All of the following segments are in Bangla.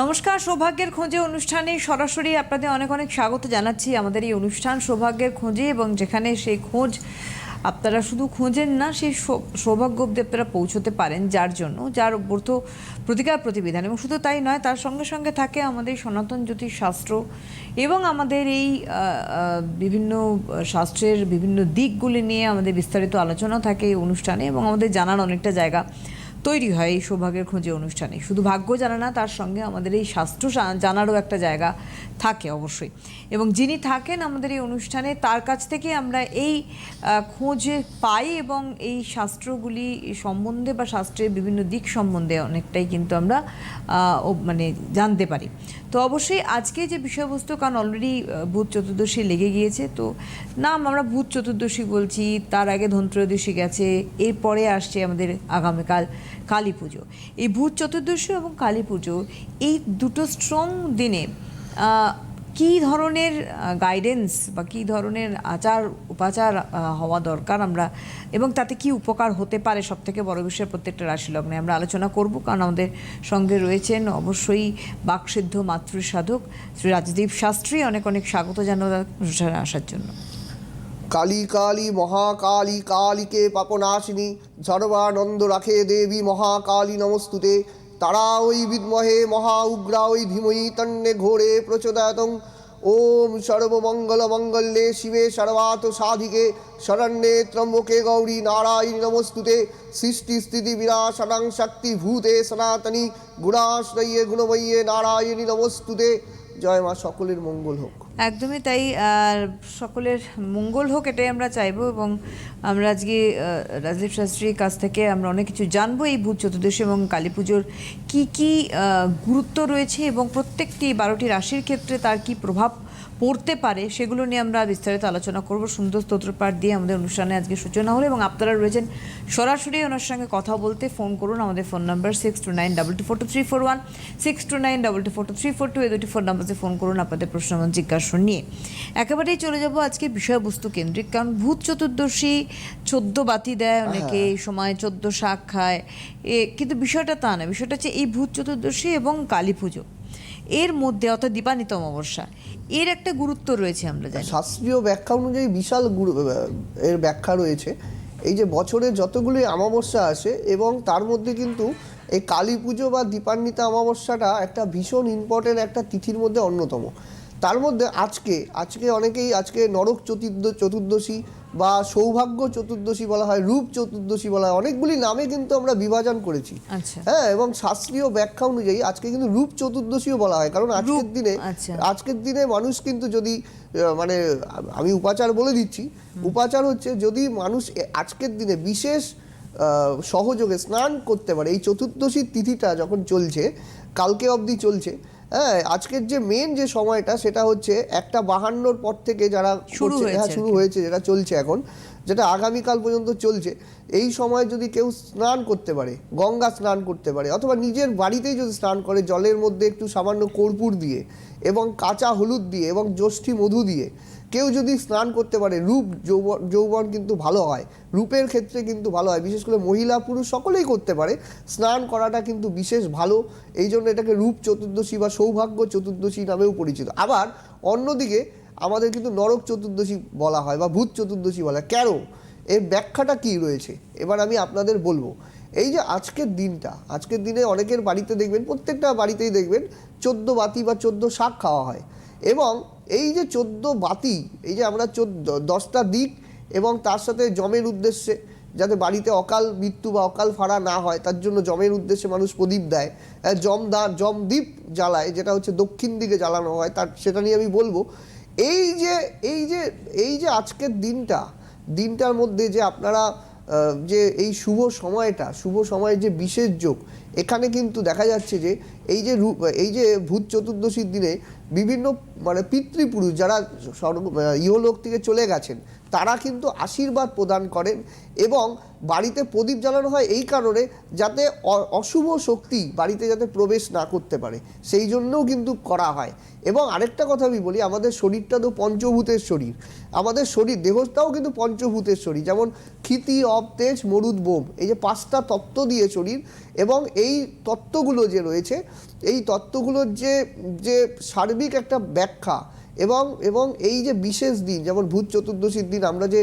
নমস্কার, সৌভাগ্যের খোঁজে অনুষ্ঠানে সরাসরি আপনাদের অনেক অনেক স্বাগত জানাচ্ছি। আমাদের এই অনুষ্ঠান সৌভাগ্যের খোঁজে এবং যেখানে সেই খোঁজ আপনারা শুধু খোঁজেন না, সেই সৌভাগ্য অব্দি আপনারা পৌঁছতে পারেন যার জন্য, যার ব্রত প্রতিকার প্রতিবিধান। এবং শুধু তাই নয়, তার সঙ্গে সঙ্গে থাকে আমাদের সনাতন জ্যোতিষ শাস্ত্র এবং আমাদের এই বিভিন্ন শাস্ত্রের বিভিন্ন দিকগুলি নিয়ে আমাদের বিস্তারিত আলোচনা থাকে এই অনুষ্ঠানে এবং আমাদের জানার অনেকটা জায়গা তৈরি হয় এই সৌভাগ্যের খোঁজে অনুষ্ঠানে। শুধু ভাগ্য জানা না, তার সঙ্গে আমাদের এই শাস্ত্র জানারও একটা জায়গা থাকে অবশ্যই। এবং যিনি থাকেন আমাদের এই অনুষ্ঠানে, তার কাছ থেকে আমরা এই খোঁজে পাই এবং এই শাস্ত্রগুলি সম্বন্ধে বা শাস্ত্রের বিভিন্ন দিক সম্বন্ধে অনেকটাই কিন্তু আমরা মানে জানতে পারি। তো অবশ্যই আজকে যে বিষয়বস্তু, কারণ অলরেডি ভূত চতুর্দশী লেগে গিয়েছে, তো নাম আমরা ভূত চতুর্দশী বলছি, তার আগে ধনত্রয়োদশী গেছে, এরপরে আসছে আমাদের আগামীকাল কালী পুজো। এই ভূত চতুর্দশী এবং কালী পুজো, এই দুটো স্ট্রং দিনে কী ধরনের গাইডেন্স বা কী ধরনের আচার, উপাচার হওয়া দরকার আমরা, এবং তাতে কি উপকার হতে পারে সব থেকে বড় বিষয় প্রত্যেকটা রাশি লগ্নে আমরা আলোচনা করব, কারণ আমাদের সঙ্গে রয়েছেন অবশ্যই বাকসিদ্ধ মাতৃ সাধক শ্রী রাজদীপ শাস্ত্রী। অনেক অনেক স্বাগত জানানো, আসার জন্য। কালী কালী মহাকালী কালীকে পাপনাশিনী, সর্বানন্দ রাখে দেবী মহাকালী নমস্তুতে। তারা ওই বিদ্মহে মহা উগ্রা, ওই ধীময়ী তন্নে ঘোরে প্রচোদয়তং। ওম সর্বমঙ্গল মঙ্গলে শিবে সর্বাত সাধিকে, শরণ্যে ত্রম্বকে গৌরী নারায়ণী নমস্তুতে। সৃষ্টি স্থিতি বিনাশনাং শক্তি ভূতে সনাতনী, গুণাশ্রয়ে গুণময়ী নারায়ণী নমস্তুতে। জয় মা সকলের মঙ্গল হোক। একদমই তাই, আর সকলের মঙ্গল হোক এটাই আমরা চাইব এবং আমরা আজকে রাজদীপ শাস্ত্রীর কাছ থেকে আমরা অনেক কিছু জানব এই ভূত চতুর্দশী এবং কালী পুজোর কী কী গুরুত্ব রয়েছে এবং প্রত্যেকটি বারোটি রাশির ক্ষেত্রে তার কি প্রভাব পড়তে পারে সেগুলো নিয়ে আমরা বিস্তারিত আলোচনা করব। সুন্দর স্তোত্রপাঠ দিয়ে আমাদের অনুষ্ঠানে আজকে সূচনা হলো এবং আপনারা রয়েছেন সরাসরি ওনার সঙ্গে কথা বলতে। ফোন করুন আমাদের phone number six two nine double two four two three four one six two nine double two four two three four two এই দুটি ফোন নাম্বারে ফোন করুন আপনাদের প্রশ্ন এবং জিজ্ঞাসা নিয়ে। একেবারেই চলে যাব আজকে বিষয়বস্তু কেন্দ্রিক কারণ ভূত চতুর্দশী চোদ্দ বাতি দেয় অনেকে এই সময় চোদ্দ শাক খায়। এ কিন্তু বিষয়টা তা না বিষয়টা হচ্ছে এই ভূত চতুর্দশী এবং কালী পুজো। এর মধ্যে, অর্থাৎ দীপানিত অমাবস্যা, এর একটা গুরুত্ব রয়েছে আমরা জানি। শাস্ত্রীয় ব্যাখ্যা অনুযায়ী বিশাল গুরু- এর ব্যাখ্যা রয়েছে। এই যে বছরে যতগুলি অমাবস্যা আসে এবং তার মধ্যে কিন্তু এই কালী পুজো বা দীপান্বিতা অমাবস্যাটা একটা ভীষণ ইম্পর্টেন্ট একটা তিথির মধ্যে অন্যতম। তার মধ্যে আজকে আজকে অনেকেই আজকে নরক চতুর্দ চতুর্দশী বা সৌভাগ্য চতুর্দশী বলা হয় রূপ চতুর্দশী বলা হয় অনেকগুলি নামে কিন্তু আমরা বিভাজন করেছি। আচ্ছা। হ্যাঁ এবং শাস্ত্রীয় ব্যাখ্যা অনুযায়ী আজকে কিন্তু রূপ চতুর্দশীও বলা হয় কারণ আজকের দিনে আচ্ছা। আজকের দিনে মানুষ কিন্তু যদি মানে আমি উপাচার বলে দিচ্ছি উপাচার হচ্ছে যদি মানুষ আজকের দিনে বিশেষ আহ, সহযোগে স্নান করতে পারে এই চতুর্দশীর তিথিটা যখন চলছে কালকে অবধি চলছে হ্যাঁ আজকের যে মেন যে সময়টা সেটা হচ্ছে একটা বাহান্নর পর থেকে যারা শুরু হ্যাঁ শুরু হয়েছে যেটা চলছে এখন যেটা আগামীকাল পর্যন্ত চলছে এই সময় যদি কেউ স্নান করতে পারে গঙ্গা স্নান করতে পারে অথবা নিজের বাড়িতেই যদি স্নান করে জলের মধ্যে একটু সামান্য কর্পূর দিয়ে এবং কাঁচা হলুদ দিয়ে এবং জ্যোষ্ঠী মধু দিয়ে কেউ যদি স্নান করতে পারে, রূপ যৌবন যৌবন কিন্তু ভালো হয়, রূপের ক্ষেত্রে কিন্তু ভালো হয়, বিশেষ করে মহিলা, পুরুষ সকলেই করতে পারে, স্নান করাটা কিন্তু বিশেষ ভালো, এই জন্য এটাকে রূপ চতুর্দশী বা সৌভাগ্য চতুর্দশী নামেও পরিচিত। আবার অন্যদিকে আমাদের কিন্তু নরক চতুর্দশী বলা হয় বা ভূত চতুর্দশী বলা হয়। কেন? এর ব্যাখ্যাটা কী রয়েছে? এবার আমি আপনাদের বলব। এই যে আজকের দিনটা, আজকের দিনে অনেকের বাড়িতে দেখবেন, প্রত্যেকটা বাড়িতেই দেখবেন, চোদ্দ বাতি বা চোদ্দ শাক খাওয়া হয়। এবং এই যে চোদ্দ বাতি, এই যে আমরা চোদ্দ, দশটা দিক এবং তার সাথে জমের উদ্দেশ্যে যাতে বাড়িতে অকাল মৃত্যু বা অকাল ফাড়া না হয়, তার জন্য জমের উদ্দেশ্যে মানুষ প্রদীপ দেয়। জম দা, জম দ্বীপ জ্বালায়, যেটা হচ্ছে দক্ষিণ দিকে জ্বালানো হয়, তার, সেটা নিয়ে আমি বলব। এই যে এই যে এই যে আজকের দিনটা, দিনটার মধ্যে যে আপনারা যে এই শুভ সময়টা, শুভ সময়ের যে বিশেষ যোগ, এখানে কিন্তু দেখা যাচ্ছে যে এই যে এই যে ভূত চতুর্দশীর দিনে বিভিন্ন মানে পিতৃপুরুষ যারা স্বর্গ ইহলোক থেকে চলে গেছেন, তারা কিন্তু আশীর্বাদ প্রদান করেন এবং বাড়িতে প্রদীপ জ্বালানো হয় এই কারণে যাতে অশুভ শক্তি বাড়িতে যাতে প্রবেশ না করতে পারে, সেই জন্যও কিন্তু করা হয়। এবং আরেকটা কথা আমি বলি, আমাদের শরীরটা তো পঞ্চভূতের শরীর, আমাদের শরীর দেহটাও কিন্তু পঞ্চভূতের শরীর, যেমন ক্ষিতি অব তেজ, মরুদ, বোম, এই যে পাঁচটা তত্ত্ব দিয়ে শরীর এবং এই তত্ত্বগুলো যে রয়েছে, এই তত্ত্বগুলোর যে যে সার্বিক একটা ব্যাখ্যা। এবং এবং এই যে বিশেষ দিন যেমন ভূত চতুর্দশীর দিন আমরা যে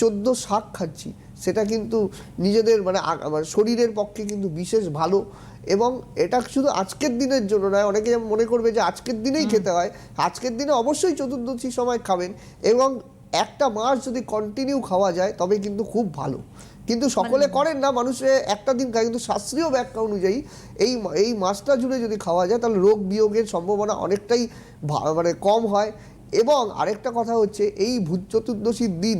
চোদ্দ শাক খাচ্ছি সেটা কিন্তু নিজেদের মানে মানে শরীরের পক্ষে কিন্তু বিশেষ ভালো। এবং এটা শুধু আজকের দিনের জন্য নয় অনেকে যেমন মনে করবে যে আজকের দিনেই খেতে হয় আজকের দিনে অবশ্যই চতুর্দশীর সময় খাবেন। এবং একটা মাস যদি কন্টিনিউ খাওয়া যায় তবে কিন্তু খুব ভালো। কিন্তু সকলে করেন না মানুষে একটা দিন খায় কিন্তু শাস্ত্রীয় ব্যাখ্যা অনুযায়ী এই এই মাসটা জুড়ে যদি খাওয়া যায় তাহলে রোগ বিয়োগের সম্ভাবনা অনেকটাই মানে কম হয়। এবং আরেকটা কথা হচ্ছে এই ভূত চতুর্দশীর দিন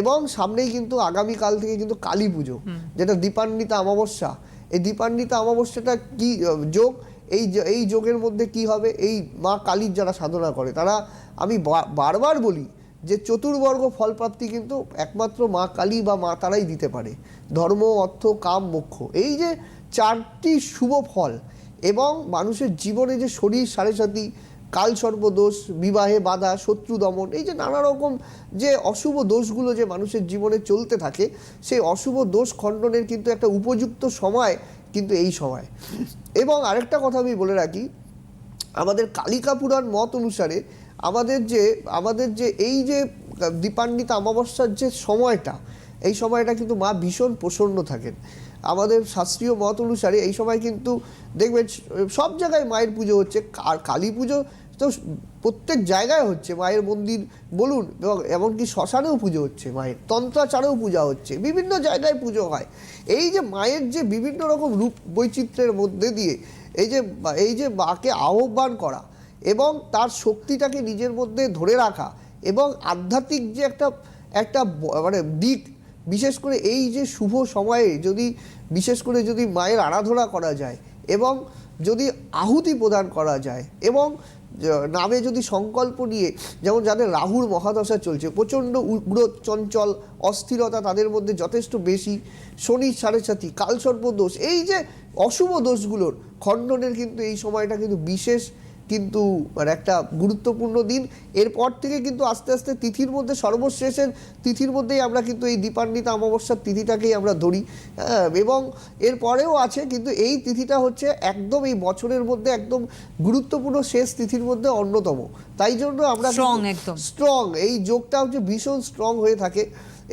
এবং সামনেই কিন্তু আগামীকাল থেকে কিন্তু কালী পুজো যেটা দীপান্বিতা অমাবস্যা। এই দীপান্বিতা অমাবস্যাটা কি যোগ? এই এই যোগের মধ্যে কি হবে? এই মা কালীর যারা সাধনা করে তারা আমি বারবার বলি যে চতুর্বর্গ ফলপ্রাপ্তি কিন্তু একমাত্র মা কালী বা মা তারাই দিতে পারে। ধর্ম, অর্থ, কাম, মোক্ষ। এই যে চারটি শুভ ফল এবং মানুষের জীবনে যে শরীর সাড়ে সাথী কালসর্প দোষ, বিবাহে বাধা, শত্রু দমন, এই যে নানা রকম যে অশুভ দোষগুলো যে মানুষের জীবনে চলতে থাকে, সেই অশুভ দোষ খণ্ডনের কিন্তু একটা উপযুক্ত সময় কিন্তু এই সময়। এবং আরেকটা কথা আমি বলে রাখি, আমাদের কালিকা পুরাণ মত অনুসারে আমাদের যে আমাদের যে এই যে দীপান্বিতা অমাবস্যার যে সময়টা, এই সময়টা কিন্তু মা ভীষণ প্রসন্ন থাকেন। আমাদের শাস্ত্রীয় মত অনুসারে এই সময় কিন্তু দেখবেন, সব জায়গায় মায়ের পুজো হচ্ছে, আর কালী পুজো তো প্রত্যেক জায়গায় হচ্ছে, মায়ের মন্দির বলুন, এবং এমনকি শ্মশানেও পুজো হচ্ছে মায়ের, তন্ত্রাচারেও পূজা হচ্ছে, বিভিন্ন জায়গায় পুজো হয়। এই যে মায়ের যে বিভিন্ন রকম রূপ বৈচিত্র্যের মধ্যে দিয়ে, এই যে এই যে মাকে আহ্বান করা এবং তার শক্তিটাকে নিজের মধ্যে ধরে রাখা এবং আধ্যাত্মিক যে একটা একটা মানে দিক, বিশেষ করে এই যে শুভ সময়ে যদি, বিশেষ করে যদি মায়ের আরাধনা করা যায় এবং যদি আহুতি প্রদান করা যায় এবং নামে যদি সংকল্প নিয়ে, যেমন যাদের রাহুর মহাদশা চলছে, প্রচণ্ড উগ্র চঞ্চল, অস্থিরতা তাদের মধ্যে যথেষ্ট বেশি শনির সাড়ে সাথী কালসর্প দোষ, এই যে অশুভ দোষগুলোর খণ্ডনের কিন্তু এই সময়টা কিন্তু বিশেষ কিন্তু মানে একটা গুরুত্বপূর্ণ দিন। এরপর থেকে কিন্তু আস্তে আস্তে তিথির মধ্যে সর্বশেষের তিথির মধ্যেই আমরা কিন্তু এই দীপান্বিতা অমাবস্যার তিথিটাকেই আমরা ধরি। হ্যাঁ, এবং এরপরেও আছে কিন্তু এই তিথিটা হচ্ছে একদম এই বছরের মধ্যে একদম গুরুত্বপূর্ণ শেষ তিথির মধ্যে অন্যতম। তাই জন্য আমরা একদম। স্ট্রং এই যোগটা হচ্ছে ভীষণ স্ট্রং হয়ে থাকে।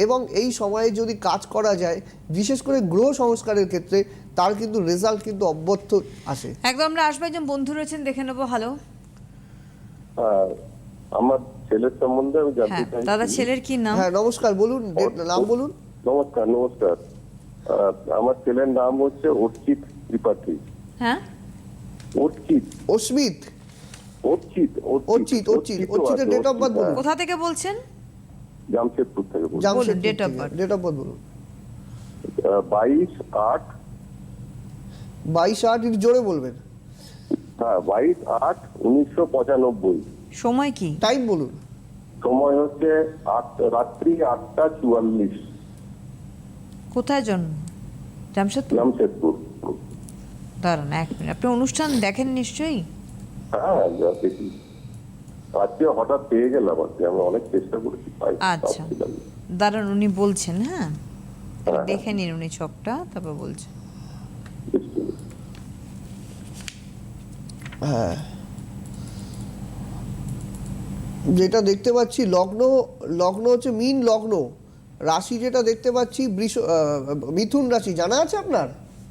এবং এই সময়ে যদি কাজ করা যায় বিশেষ করে গ্রহ সংস্কারের ক্ষেত্রে তার কিন্তু রেজাল্ট কিন্তু অব্যর্থ আসে। একদম আমরা আসব একজন বন্ধু রয়েছেন দেখে নেব। হ্যালো হ্যাঁ, আমার ছেলের সম্বন্ধে আমি জানতে হ্যাঁ চাই দাদা ছেলের কি নাম? হ্যাঁ নমস্কার বলুন নাম বলুন। নমস্কার নমস্কার। আমার ছেলের নাম হচ্ছে অর্চিত ত্রিপাঠী। হ্যাঁ? অর্চিত। অস্মিত। অর্চিত অর্চিত অর্চিত অর্চিতের ডেট অফ বার্থ বলুন। কোথা থেকে বলছেন? জামশেদপুর থেকে বলছি। Jamshedpur date of birth। Date of birth বলুন। বাইশ আট বাইশ আট একটু জোরে বলবেন। হ্যাঁ বাইশ আট উনিশশো পঁচানব্বই। সময় কি? টাইম বলুন। সময় হচ্ছে আট রাত্রি আটটা চুয়াল্লিশ। কোথায় জন্ম জামশেদপুর? জামশেদপুর। দাঁড়ান এক মিনিট। আপনি অনুষ্ঠান দেখেন নিশ্চয়ই? হ্যাঁ দেখি। আজকে হঠাৎ পেয়ে গেলাম আজকে আমি অনেক চেষ্টা করেছি আচ্ছা। দাঁড়ান উনি বলছেন হ্যাঁ হ্যাঁ। দেখে নিন উনি ছকটা তারপর বলছেন। হ্যাঁ। যেটা দেখতে পাচ্ছি লগ্ন লগ্ন হচ্ছে মিন লগ্ন। রাশি যেটা দেখতে পাচ্ছি বৃষ মিথুন রাশি। জানা আছে আপনার?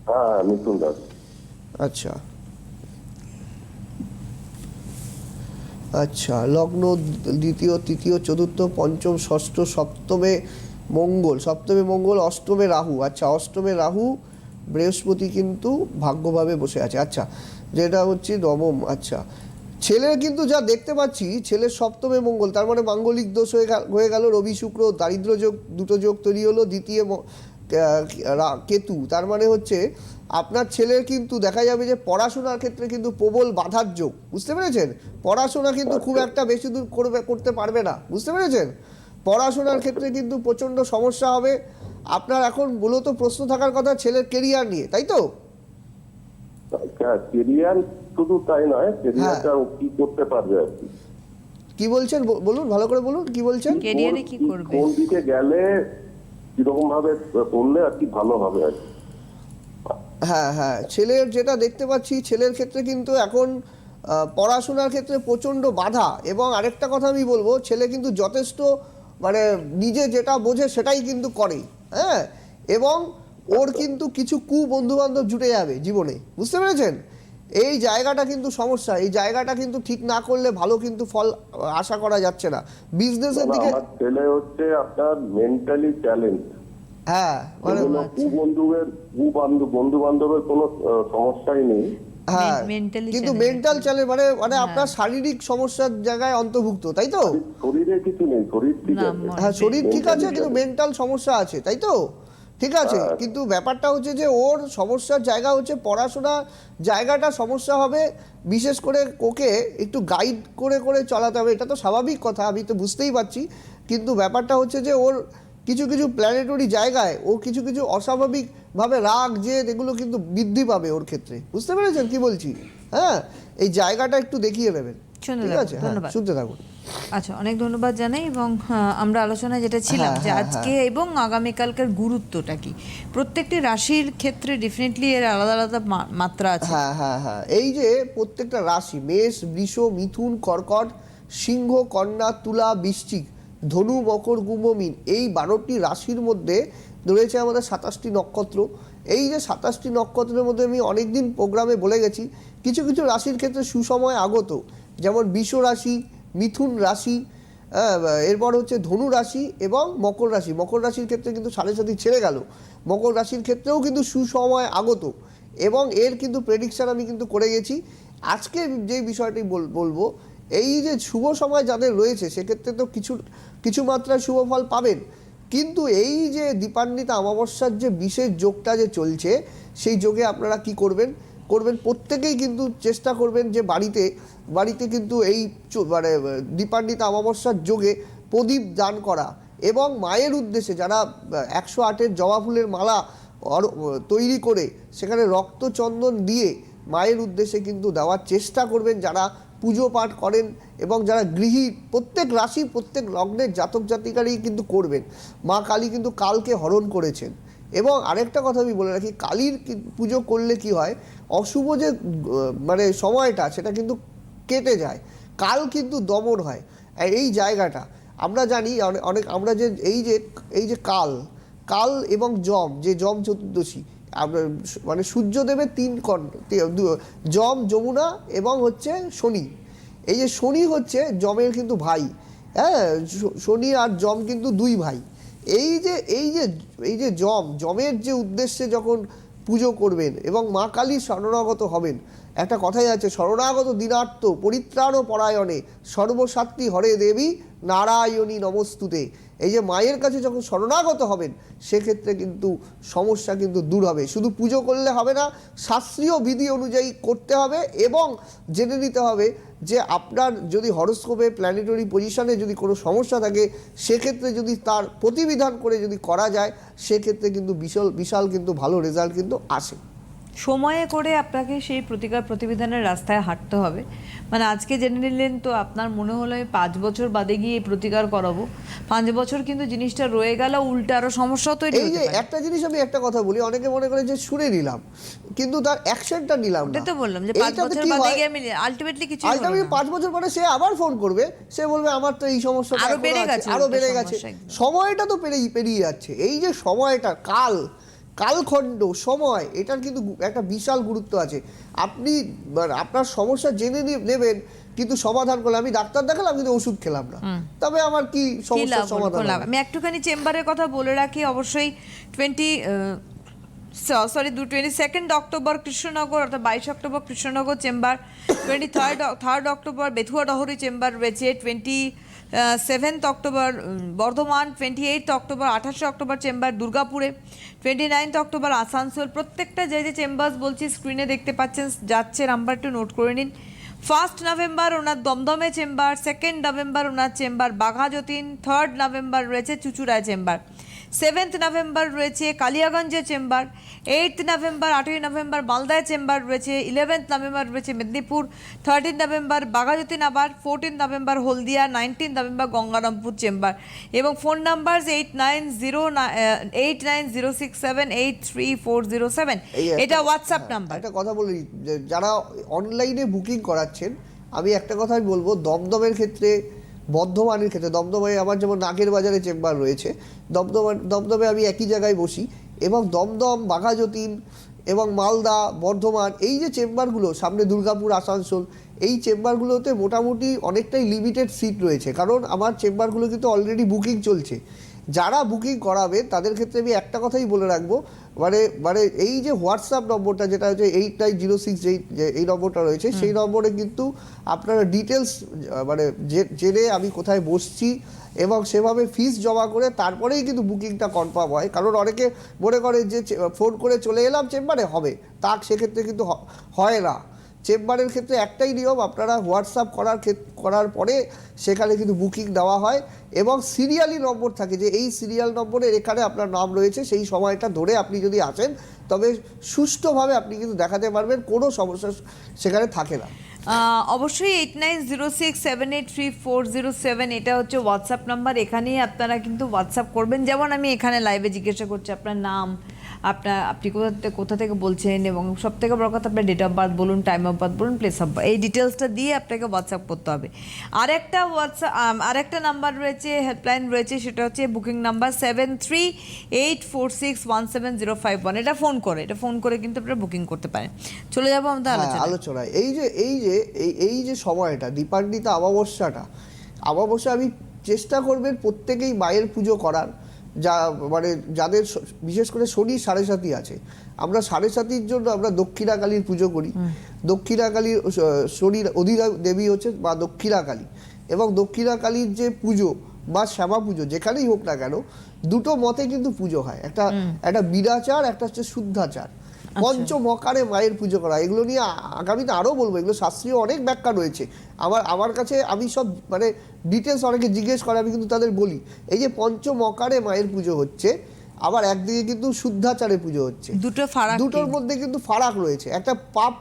হ্যাঁ মিথুন দাস আচ্ছা। আচ্ছা লগ্ন দ্বিতীয় তৃতীয় চতুর্থ পঞ্চম ষষ্ঠ সপ্তমে মঙ্গল। সপ্তমে মঙ্গল অষ্টমে রাহু। আচ্ছা অষ্টমে রাহু বৃহস্পতি কিন্তু ভাগ্যভাবে বসে আছে। আচ্ছা যেটা হচ্ছে নবম আচ্ছা। ছেলের কিন্তু যা দেখতে পাচ্ছি, ছেলের সপ্তমে মঙ্গল, তার মানে মাঙ্গলিক দোষ হয়ে হয়ে গেল, রবি, শুক্র, দারিদ্র যোগ, দুটো যোগ তৈরি হলো, দ্বিতীয় কেতু। তার মানে হচ্ছে আপনার ছেলের কিন্তু দেখা যাবে যে পড়াশোনার ক্ষেত্রে কিন্তু প্রবল বাধার যোগ। বুঝতে পেরেছেন? পড়াশোনা কিন্তু খুব একটা বেশি দূর করবে, করতে পারবে না। বুঝতে পেরেছেন? পড়াশোনার ক্ষেত্রে কিন্তু প্রচণ্ড সমস্যা হবে। আপনার এখন মূলত প্রশ্ন থাকার কথা ছেলের কেরিয়ার নিয়ে তাই তো? কেরিয়ার শুধু তাই নয় কেরিয়ারটা হ্যাঁ। কি করতে পারবে আর কি? কি বলছেন? বলুন ভালো করে বলুন কি বলছেন? কেরিয়ারে কি করবে? কোন দিকে গেলে কীরকম ভাবে করলে আর কি ভালো হবে আর কি? হ্যাঁ হ্যাঁ ছেলের যেটা দেখতে পাচ্ছি ছেলের ক্ষেত্রে কিন্তু এখন আহ, পড়াশোনার ক্ষেত্রে প্রচণ্ড বাধা। এবং আরেকটা কথা আমি বলব ছেলে কিন্তু যথেষ্ট মানে নিজে যেটা বোঝে সেটাই কিন্তু করে হ্যাঁ এবং ওর কিন্তু কিছু কু বন্ধু বান্ধব জুটে যাবে জীবনে বুঝতে পেরেছেন? এই জায়গাটা কিন্তু সমস্যা এই জায়গাটা কিন্তু ঠিক না করলে ভালো কিন্তু ফল আশা করা যাচ্ছে না। বিজনেসের দিকে ছেলে হচ্ছে আপনার মেন্টালি চ্যালেঞ্জ হ্যাঁ মানে বন্ধুদের কু বন্ধু বন্ধু বান্ধবের কোনো সমস্যাই নেই। হ্যাঁ কিন্তু মেন্টাল চ্যালেঞ্জ মানে মানে আপনার শারীরিক সমস্যার জায়গায় অন্তর্ভুক্ত তাই তো? শরীরে কিছু নেই শরীর ঠিক আছে। হ্যাঁ শরীর ঠিক আছে কিন্তু মেন্টাল সমস্যা আছে তাই তো? ঠিক আছে হ্যাঁ। কিন্তু ব্যাপারটা হচ্ছে যে ওর সমস্যার জায়গা হচ্ছে পড়াশোনা জায়গাটা সমস্যা হবে বিশেষ করে ওকে একটু গাইড করে করে চালাতে হবে এটা তো স্বাভাবিক কথা আমি তো বুঝতেই পারছি। কিন্তু ব্যাপারটা হচ্ছে যে ওর কিছু কিছু প্ল্যানেটরি জায়গায় ও কিছু কিছু অস্বাভাবিকভাবে রাগ জেদ এগুলো কিন্তু বৃদ্ধি পাবে ওর ক্ষেত্রে। বুঝতে পেরেছেন কি বলছি? হ্যাঁ? এই জায়গাটা একটু দেখিয়ে নেবেন শুনে ঠিক আছে? হ্যাঁ শুনতে থাকুন। আচ্ছা অনেক ধন্যবাদ জানাই এবং আমরা আলোচনায় যেটা ছিলাম হ্যাঁ, যে হ্যাঁ, আজকে এবং আগামীকালকার গুরুত্বটা কি? প্রত্যেকটি রাশির ক্ষেত্রে ডেফিনেটলি এর আলাদা আলাদা মাত্রা আছে। হ্যাঁ হ্যাঁ হ্যাঁ। এই যে প্রত্যেকটা রাশি মেষ বৃষ মিথুন কর্কট সিংহ কন্যা তুলা বৃশ্চিক ধনু, মকর কুম্ভ এই বারোটি রাশির মধ্যে রয়েছে আমাদের সাতাশটি নক্ষত্র। এই যে সাতাশটি নক্ষত্রের মধ্যে আমি অনেকদিন প্রোগ্রামে বলে গেছি, কিছু কিছু রাশির ক্ষেত্রে সুসময় আগত। যেমন বৃষ রাশি, মিথুন রাশি এরপর হচ্ছে ধনু রাশি এবং মকর রাশি। মকর রাশির ক্ষেত্রে কিন্তু সাড়ে সাথী ছেড়ে গেল। মকর রাশির ক্ষেত্রেও কিন্তু সুসময় আগত এবং এর কিন্তু প্রেডিকশন আমি কিন্তু করে গেছি। আজকে যে বিষয়টি বল- বলব এই যে শুভ সময় যাদের রয়েছে, সেক্ষেত্রে তো কিছু কিছু মাত্রায় শুভ ফল পাবেন। কিন্তু এই যে দীপান্বিতা অমাবস্যার যে বিশেষ যোগটা যে চলছে, সেই যোগে আপনারা কি করবেন? করবেন প্রত্যেকেই কিন্তু চেষ্টা করবেন যে বাড়িতে বাড়িতে কিন্তু এই মানে দীপান্বিতা অমাবস্যার যোগে প্রদীপ দান করা এবং মায়ের উদ্দেশ্যে যারা একশো আটের জবা ফুলের মালা তৈরি করে সেখানে রক্তচন্দন দিয়ে মায়ের উদ্দেশ্যে কিন্তু দেওয়ার চেষ্টা করবেন যারা পুজো পাঠ করেন এবং যারা গৃহী, প্রত্যেক রাশি, প্রত্যেক লগ্নের জাতক জাতিকারই কিন্তু করবেন। মা কালী কিন্তু কালকে হরণ করেছেন। এবং আরেকটা কথা আমি বলে রাখি, কালীর পুজো করলে কি হয়, অশুভ যে মানে সময়টা, সেটা কিন্তু কেটে যায়। কাল কিন্তু দমন হয়। এই জায়গাটা, আমরা জানি অনেক, আমরা যে, এই যে এই যে কাল কাল এবং যম যে যম চতুর্দশী মানে সূর্যদেবের তিন কর্ণ যম, যমুনা এবং হচ্ছে শনি। এই যে শনি হচ্ছে যমের কিন্তু ভাই হ্যাঁ? শনি আর যম কিন্তু দুই ভাই। এই যে এই যে এই যে যম, যমের যে উদ্দেশ্যে যখন পুজো করবেন এবং মা কালী শরণাগত হবেন, একটা কথাই আছে, শরণাগত দিনার্থ পরিত্রাণ পরায়ণে সর্বসাত্রী হরে দেবী নারায়ণী নমস্তুতে। এই যে মায়ের কাছে যখন শরণাগত হবেন, সেক্ষেত্রে কিন্তু সমস্যা কিন্তু দূর হবে। শুধু পুজো করলে হবে না, শাস্ত্রীয় বিধি অনুযায়ী করতে হবে এবং জেনে নিতে হবে যে আপনার যদি হরস্কোপে প্ল্যানেটরি পজিশনে যদি কোনো সমস্যা থাকে, সেক্ষেত্রে যদি তার প্রতিবিধান করে যদি করা যায়, সেক্ষেত্রে কিন্তু বিশাল বিশাল কিন্তু ভালো রেজাল্ট কিন্তু আসে। সময়ে করে আপনাকে সেই প্রতিকার প্রতিবিধানের রাস্তায় হাঁটতে হবে। মানে আজকে জেনে নিলেন তো আপনার মনে হলো আমি পাঁচ বছর বাদে গিয়ে প্রতিকার করাবো। পাঁচ বছর কিন্তু জিনিসটা রয়ে গেল উল্টে আরও সমস্যাও তৈরি এই যে একটা জিনিস আমি একটা কথা বলি অনেকে মনে করে যে শুনে নিলাম কিন্তু তার অ্যাকশনটা নিলাম না। তো বললাম যে পাঁচ বছর বাদে গিয়ে আমি আলটিমেটলি কিছু আলটিমেটলি পাঁচ বছর পরে সে আবার ফোন করবে সে বলবে আমার তো এই সমস্যা আরও বেড়ে গেছে আরও বেড়ে গেছে। সময়টা তো পেরিয়ে পেরিয়ে যাচ্ছে। এই যে সময়টা কাল কালখণ্ড সময় এটার কিন্তু একটা বিশাল গুরুত্ব আছে। আপনি মানে আপনার সমস্যা জেনে নেবেন কিন্তু সমাধান করলে আমি ডাক্তার দেখালাম কিন্তু ওষুধ খেলাম না। তবে আমার কি হলো, সমাধান আমি একটুখানি চেম্বারের কথা বলে রাখি অবশ্যই টোয়েন্টি সরি দু টোয়েন্টি সেকেন্ড অক্টোবর কৃষ্ণনগর অর্থাৎ বাইশ October Krishnanagar chamber twenty third third October Bethuadahari chamber রয়েছে twenty seventh October Bardhaman twenty eight October আঠাশে অক্টোবর চেম্বার দুর্গাপুরে টোয়েন্টি নাইনথ অক্টোবর আসানসোল। প্রত্যেকটা যে যে চেম্বার্স বলছি স্ক্রিনে দেখতে পাচ্ছেন, যাচ্ছে নাম্বারটা নোট করে নিন। ফার্স্ট নভেম্বর ওনার দমদমে চেম্বার সেকেন্ড নভেম্বর ওনার চেম্বার বাঘাযতীন থার্ড নভেম্বর রয়েছে চুচুড়ায় চেম্বার সেভেন্থ নভেম্বর রয়েছে কালিয়াগঞ্জে চেম্বার এইট নভেম্বর আটই নভেম্বর মালদায় চেম্বার রয়েছে ইলেভেন্থ নভেম্বর রয়েছে মেদিনীপুর থার্টিন নভেম্বর বাঘাযতীন আবার fourteen November Haldia nineteen November Gangarampur chamber এবং phone number eight nine zero eight nine zero six seven eight three four zero seven. এটা হোয়াটসঅ্যাপ হ্যাঁ, নাম্বার একটা কথা বলি যারা অনলাইনে বুকিং করাচ্ছেন আমি একটা কথাই বলব দমদমের ক্ষেত্রে বর্ধমানের ক্ষেত্রে, দমদমে আমার যেমন নাগের বাজারে চেম্বার রয়েছে, দমদম, দমদমে আমি একই জায়গায় বসি এবং দমদম, বাঘাযতীন এবং মালদা, বর্ধমান এই যে চেম্বারগুলো, সামনে দুর্গাপুর, আসানসোল, এই চেম্বারগুলোতে মোটামুটি অনেকটাই লিমিটেড সিট রয়েছে। কারণ আমার চেম্বারগুলো কিন্তু অলরেডি বুকিং চলছে। যারা বুকিং করাবে তাদের ক্ষেত্রে আমি একটা কথাই বলে রাখব। মানে মানে এই যে হোয়াটসঅ্যাপ নম্বরটা যেটা হচ্ছে eight nine zero six eight এই নম্বরটা রয়েছে সেই নম্বরে কিন্তু আপনারা ডিটেলস মানে জেনে আমি কোথায় বসছি এবং সেভাবে ফিস জমা করে তারপরেই কিন্তু বুকিংটা কনফার্ম হয়। কারণ অনেকে মনে করে যে ফোন করে চলে এলাম চেম্বারে হবে। তা সেক্ষেত্রে কিন্তু হয় না। চেম্বারের ক্ষেত্রে একটাই নিয়ম, আপনারা হোয়াটসঅ্যাপ করার করার পরে সেখানে কিন্তু বুকিং দেওয়া হয় এবং সিরিয়ালি নম্বর থাকে যে এই সিরিয়াল নম্বরের এখানে আপনার নাম রয়েছে, সেই সময়টা ধরে আপনি যদি আসেন, তবে সুষ্ঠুভাবে আপনি কিন্তু দেখাতে পারবেন, কোনো সমস্যা সেখানে থাকে না। অবশ্যই eight nine zero six seven eight three four zero seven এটা হচ্ছে হোয়াটসঅ্যাপ নাম্বার, এখানেই আপনারা কিন্তু হোয়াটসঅ্যাপ করবেন। যেমন আমি এখানে লাইভে জিজ্ঞাসা করছি, আপনার নাম? আপনার আপনি কোথা থেকে কোথা থেকে বলছেন এবং সব থেকে বড় কথা আপনার ডেট অফ বার্থ বলুন টাইম অফ বার্থ বলুন প্লেস অফ বার্থ এই ডিটেলসটা দিয়ে আপনাকে হোয়াটসঅ্যাপ করতে হবে। আরেকটা হোয়াটসঅ্যাপ আরেকটা নাম্বার রয়েছে হেল্পলাইন রয়েছে সেটা হচ্ছে booking number seven three eight four six one seven zero five one এটা ফোন করে এটা ফোন করে কিন্তু আপনারা বুকিং করতে পারেন। চলে যাব আমাদের হ্যাঁ, আলোচনা আলোচনায়। এই যে এই যে এই এই যে সময়টা দীপান্বিতা অমাবস্যাটা অমাবস্যা আমি চেষ্টা করবেন প্রত্যেকেই মায়ের পুজো করার। যা মানে যাদের বিশেষ করে শনি সাড়ে সাতি আছে আমরা সাড়ে সাতির জন্য আমরা দক্ষিণা কালীর পুজো করি। দক্ষিণাকালীর শনির অধিরা দেবী হচ্ছে বা দক্ষিণাকালী এবং দক্ষিণাকালীর যে পুজো বা শ্যামা পুজো যেখানেই হোক না কেন দুটো মতে কিন্তু পুজো হয়। একটা একটা বিরাচার একটা হচ্ছে শুদ্ধাচার। পঞ্চমকারে মায়ের পুজো করা এগুলো নিয়ে আগামীতে আরও বলব এগুলো শাস্ত্রীয় অনেক ব্যাখ্যা রয়েছে। আমার আমার কাছে আমি সব মানে ডিটেলস অনেকে জিজ্ঞেস করে আমি কিন্তু তাদের বলি। এই যে পঞ্চমকারে মায়ের পুজো হচ্ছে আবার একদিকে কিন্তু শুদ্ধাচারে পুজো হচ্ছে। দুটো ফারাক দুটোর মধ্যে কিন্তু ফারাক রয়েছে। একটা পাপ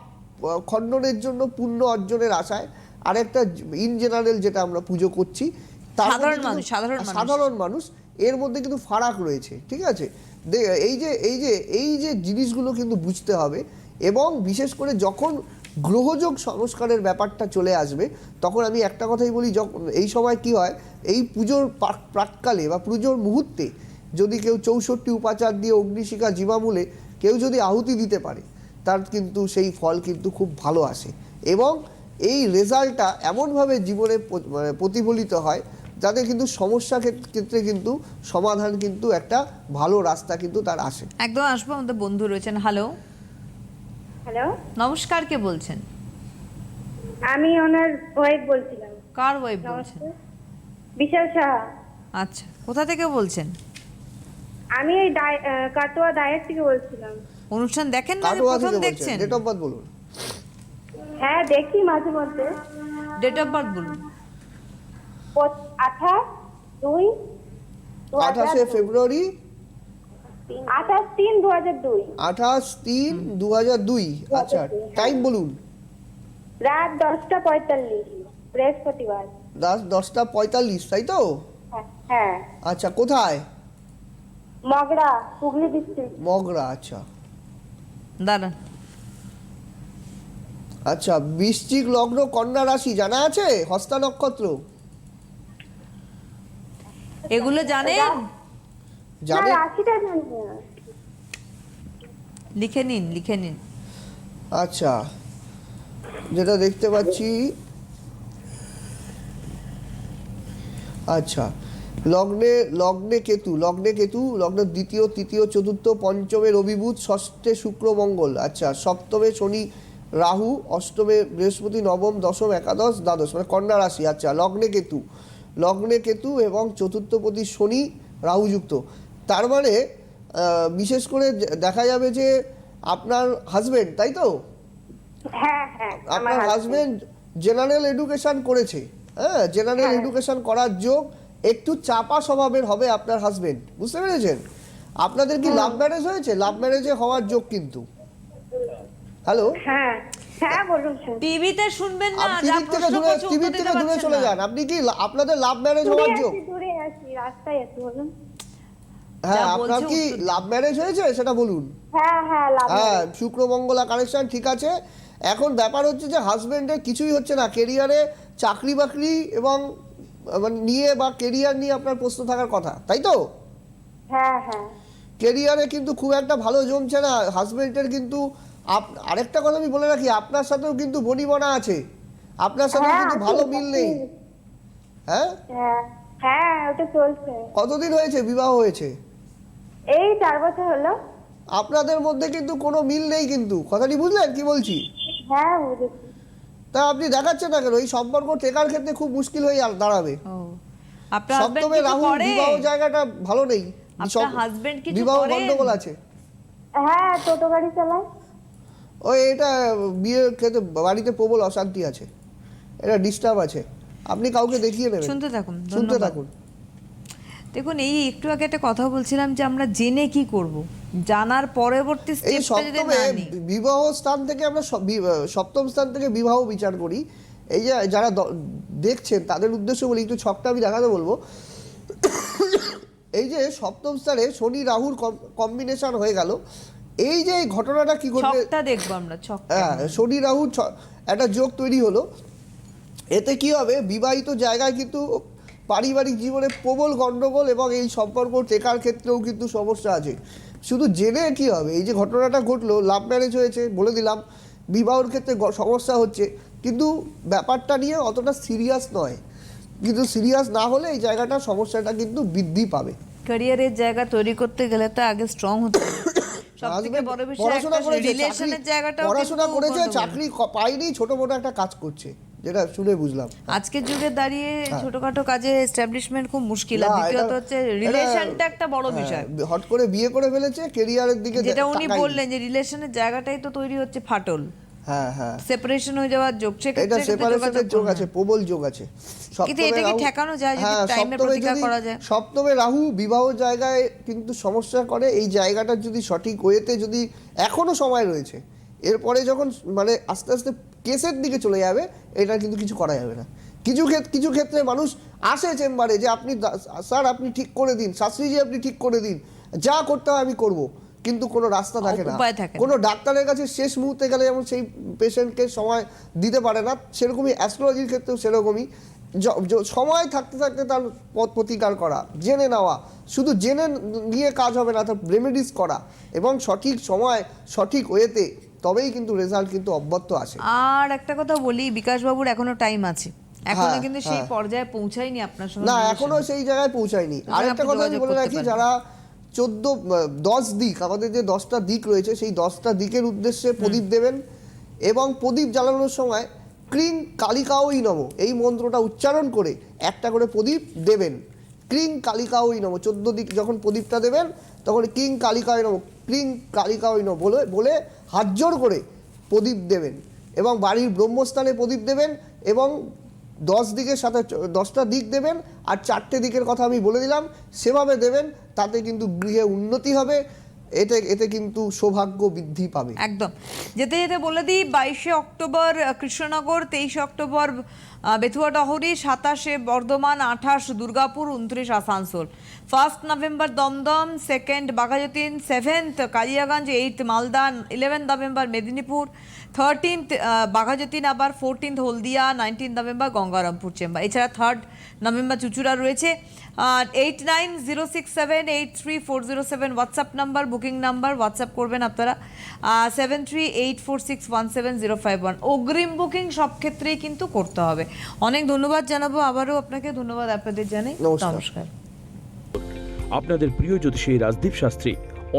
খণ্ডনের জন্য পুণ্য অর্জনের আশায় আর একটা ইন জেনারেল যেটা আমরা পুজো করছি সাধারণ মানুষ, সাধারণ মানুষ। এর মধ্যে কিন্তু ফারাক রয়েছে ঠিক আছে? এই যে এই যে এই যে জিনিসগুলো কিন্তু বুঝতে হবে এবং বিশেষ করে যখন গ্রহযোগ সংস্কারের ব্যাপারটা চলে আসবে, তখন আমি একটা কথাই বলি যখন এই সময় কি হয়, এই পুজোর প্রাক- প্রাককালে বা পুজোর মুহূর্তে যদি কেউ চৌষট্টি উপাচার দিয়ে অগ্নিশিখা জীবামূলে কেউ যদি আহুতি দিতে পারে, তার কিন্তু সেই ফল কিন্তু খুব ভালো আসে এবং এই রেজাল্টটা এমনভাবে জীবনে মানে প্রতিফলিত হয় যাতে কিন্তু সমস্যা ক্ষেত্রে কিন্তু সমাধান কিন্তু একটা ভালো রাস্তা কিন্তু তার আসে। একদম আসব আমাদের বন্ধু রয়েছেন। হ্যালো হ্যালো নমস্কার কে বলছেন? আমি ওনার ওয়াইফ বলছিলাম। কার ওয়াইফ বলছেন? বিশাল সাহা আচ্ছা কোথা থেকে বলছেন? আমি এই কাটোয়া ডায়েট থেকে বলছিলাম। অনুষ্ঠান দেখেন না প্রথম দেখছেন? ডেট অফ বার্থ বলুন। হ্যাঁ দেখি মাঝে মধ্যে। ডেট অফ বার্থ বলুন। আঠাশ দুই আঠাশে ফেব্রুয়ারি? আঠাশ তিন দু হাজার দুই। আঠাশ তিন দু হাজার দুই। আচ্ছা টাইম বলুন। রাত দশটা পঁয়তাল্লিশ বৃহস্পতিবার। রাত দশটা পঁয়তাল্লিশ তাই তো? হ্যাঁ, হ্যাঁ। আচ্ছা কোথায়? মগরা হুগলি ডিস্ট্রিক্ট মগরা আচ্ছা। আচ্ছা বৃশ্চিক লগ্ন কন্যা রাশি জানা আছে? হস্তা নক্ষত্র? এগুলো জানেন না রাশিটা জানি। না লিখে নিন লিখে নিন। আচ্ছা যেটা দেখতে পাচ্ছি। আচ্ছা লগ্নে লগ্নে কেতু লগ্নে কেতু লগ্ন দ্বিতীয় তৃতীয় চতুর্থ পঞ্চমে রবিবুধ ষষ্ঠে শুক্র মঙ্গল। আচ্ছা সপ্তমে শনি রাহু অষ্টমে বৃহস্পতি নবম দশম একাদশ দ্বাদশ মানে কন্যা রাশি। আচ্ছা লগ্নে কেতু। লগ্নে কেতু এবং চতুর্থপতি শনি রাহুযুক্ত। তার মানে বিশেষ করে দেখা যাবে যে আপনার হাজবেন্ড তাই তো? হ্যাঁ হ্যাঁ আপনার। হাজবেন্ড জেনারেল এডুকেশন করেছে। হ্যাঁ জেনারেল হ্যাঁ। এডুকেশন করার যোগ একটু চাপা স্বভাবের হবে আপনার হাজবেন্ড বুঝতে পেরেছেন? আপনাদের কি লাভ ম্যারেজ হয়েছে? লাভ ম্যারেজে হওয়ার যোগ কিন্তু। হ্যালো হ্যাঁ। হ্যাঁ বলুন স্যার টিভিতে শুনবেন না আপনি টিভি থেকে দূরে টিভি থেকে দূরে চলে যান। আপনি কি আপনাদের লাভ ম্যারেজ হওয়ার যোগ দূরে আছি রাস্তায় আছি বলুন। হ্যাঁ আপনার কি লাভ ম্যারেজ হয়েছে? সেটা বলুন। হ্যাঁ হ্যাঁ লাভ হ্যাঁ শুক্র মঙ্গলা কানেকশন ঠিক আছে। এখন ব্যাপার হচ্ছে যে হাজবেন্ডের কিছুই হচ্ছে না। কেরিয়ারে চাকরি বাকরি এবং মানে নিয়ে বা কেরিয়ার নিয়ে আপনার প্রশ্ন থাকার কথা তাই তো? হ্যাঁ হ্যাঁ। কেরিয়ারে কিন্তু খুব একটা ভালো জমছে না। হাজবেন্ডের কিন্তু আপ- আরেকটা কথা আমি বলে রাখি আপনার সাথেও কিন্তু বনিবনা আছে। আপনার সাথে হ্যাঁ, কিন্তু ভালো মিল নেই। হ্যাঁ? হ্যাঁ হ্যাঁ ওটা চলছে। কতদিন হয়েছে? বিবাহ হয়েছে? এই চার বছর হলো। আপনাদের মধ্যে কিন্তু কোনো মিল নেই কিন্তু। কথাটি বুঝলেন? কি বলছি? হ্যাঁ বুঝেছি। তা আপনি দেখাচ্ছেন না কেন? এই সম্পর্ক টেকার ক্ষেত্রে খুব মুশকিল হয়ে দাঁড়াবে। ও আপনার হাজবেন্ড সপ্তমে রাহু বিবাহ জায়গাটা ভালো নেই। আপনার husband কিছু বিবাহ? গন্ডগোল আছে। হ্যাঁ টোটো গাড়ি চালায়। ওই এটা বিয়ের ক্ষেত্রে বাড়িতে প্রবল অশান্তি আছে। এটা ডিস্টার্ব আছে। আপনি কাউকে দেখিয়ে নেবেন শুনতে থাকুন শুনতে থাকুন। দেখুন এই একটু আগে একটা কথা বলছিলাম যে আমরা জেনে কি করব? জানার পরবর্তী এই স্টেপটা যদি না নিই। বিবাহ স্থান থেকে আমরা সপ্তম স্থান থেকে বিবাহ বিচার করি। এই যে যারা দেখছেন তাদের উদ্দেশ্য বলি একটু ছকটা আমি দেখাতে বলব। এই যে সপ্তম স্থানে শনি রাহুর কম্বিনেশন হয়ে গেল। এই যে ঘটনাটা কি করবে ছকটা দেখব আমরা ছকটা। হ্যাঁ শনি রাহুর ছ- একটা যোগ তৈরি হলো। এতে কি হবে? বিবাহিত জায়গায় কিন্তু পারিবারিক জীবনে প্রবল গণ্ডগোল এবং এই সম্পর্ক টেকার ক্ষেত্রেও কিন্তু সমস্যা আছে। শুধু জেনে কি হবে? এই যে ঘটনাটা ঘটলো লাভ ম্যারেজ হয়েছে বলে দিলাম। বিবাহর ক্ষেত্রে সমস্যা হচ্ছে। কিন্তু ব্যাপারটা নিয়ে অতটা সিরিয়াস নয়। কিন্তু সিরিয়াস না হলে এই জায়গাটা সমস্যাটা কিন্তু বৃদ্ধি পাবে। ক্যারিয়ারের জায়গা তৈরি করতে গেলে তো আগে স্ট্রং হতে সব বড় বিষয় পড়াশোনা করেছে, রিলেশনের চাকরি- জায়গাটা পড়াশোনা করেছে চাকরি ক- ছোট মোটো একটা কাজ করছে যেটা শুনে বুঝলাম। আজকের যুগে দাঁড়িয়ে ছোটখাটো কাজে এস্টাবলিশমেন্ট খুব মুশকিল। আর হ্যাঁ। দ্বিতীয়ত হচ্ছে রিলেশনটা একটা বড় হ্যাঁ, বিষয়। হট করে বিয়ে করে ফেলেছে কেরিয়ারের দিকে যেটা উনি বললেন যে রিলেশনের জায়গাটাই তো তৈরি হচ্ছে ফাটল। হ্যাঁ হ্যাঁ। সেপারেশন হয়ে যাওয়ার যোগ এটা সেপারেশনের যোগ আছে প্রবল যোগ আছে। সপ্তমে এটা কি রাহু- ঠেকানো যায় যদি হ্যাঁ, টাইমে প্রতিকার করা যায়? সপ্তমে রাহু বিবাহ জায়গায় কিন্তু সমস্যা করে এই জায়গাটা যদি সঠিক ওয়েতে যদি এখনও সময় রয়েছে এরপরে যখন মানে আস্তে আস্তে কেসের দিকে চলে যাবে এটা কিন্তু কিছু করা যাবে না। কিছু ক্ষেত্রে কিছু ক্ষেত্রে মানুষ আসে চেম্বারে যে আপনি স্যার আপনি ঠিক করে দিন শাস্ত্রীজি আপনি ঠিক করে দিন যা করতে হয় আমি করব। কিন্তু কোনো রাস্তা থাকে না। কোনো ডাক্তারের কাছে শেষ মুহূর্তে গেলে যেমন সেই পেশেন্টকে সময় দিতে পারে না সেরকমই অ্যাস্ট্রোলজির ক্ষেত্রেও সেরকমই। সময় থাকতে থাকতে তার পথ প্রতিকার করা জেনে নেওয়া। শুধু জেনে নিয়ে কাজ হবে না তার রেমেডিস করা। এবং সঠিক সময় সঠিক ওয়েতে তবেই কিন্তু রেজাল্ট কিন্তু অব্যত্ত আসে। আর একটা কথা বলি বিকাশ বাবুর এখনও টাইম আছে। এখনও হ্যাঁ, কিন্তু সেই হ্যাঁ। পর্যায়ে পৌঁছায়নি আপনার সঙ্গে না এখনও সেই জায়গায় পৌঁছায়নি। আরেকটা আপনি কথা আমি বলে রাখি যারা চোদ্দ দশ দিক আমাদের যে দশটা দিক রয়েছে সেই দশটা দিকের উদ্দেশ্যে প্রদীপ দেবেন এবং প্রদীপ জ্বালানোর সময় ক্রিং কালিকাওই নম এই মন্ত্রটা উচ্চারণ করে একটা করে প্রদীপ দেবেন। ক্রিং কালিকাওই নম চোদ্দ দিক যখন প্রদীপটা দেবেন তখন কিং কালিকাওই নম ক্রিং কালিকাওই নম বলে বলে হাত জোর করে প্রদীপ দেবেন এবং বাড়ির ব্রহ্মস্থানে প্রদীপ দেবেন এবং দশ দিকের সাথে দশটা দিক দেবেন আর চারটে দিকের কথা আমি বলে দিলাম, সেভাবে দেবেন, তাতে কিন্তু গৃহে উন্নতি হবে, এতে এতে কিন্তু সৌভাগ্য বৃদ্ধি পাবে। একদম। যেতে যেতে বলে দিই, বাইশে অক্টোবর কৃষ্ণনগর, তেইশে অক্টোবর বেথুয়া ডহরি সাতাশে বর্ধমান, আঠাশ দুর্গাপুর, উনত্রিশ Asansol. First November Dumdum, second Baghajatin, seventh Kaliaganj, eight Malda eleven November Medinipur, thirteenth Baghajatin, আবার fourteenth Haldia nineteen November Gangarampur chamber. এছাড়া থার্ড নভেম্বর চুচুড়া রয়েছে। Eight nine zero six seven eight three four zero seven WhatsApp number, booking number, WhatsApp করবেন আপনারা। Seven three eight four six one seven zero five one. অগ্রিম বুকিং সব ক্ষেত্রেই কিন্তু করতে হবে। অনেক ধন্যবাদ জানাব আবারও আপনাকে ধন্যবাদ আপনাদের জানাই। নমস্কার। আপনাদের প্রিয় জ্যোতিষী রাজদীপ শাস্ত্রী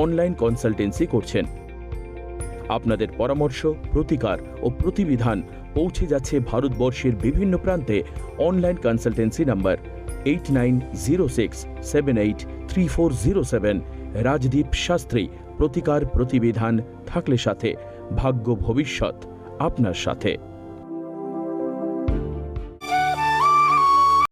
অনলাইন কনসালটেন্সি করছেন। আপনাদের পরামর্শ প্রতিকার ও প্রতিবিধান পৌঁছে যাচ্ছে ভারতবর্ষের বিভিন্ন প্রান্তে online consultancy number eight nine zero six seven eight three four zero seven Rajdeep Shastri প্রতিকার প্রতিবিধান থাকলে সাথে ভাগ্য ভবিষ্যৎ আপনার সাথে।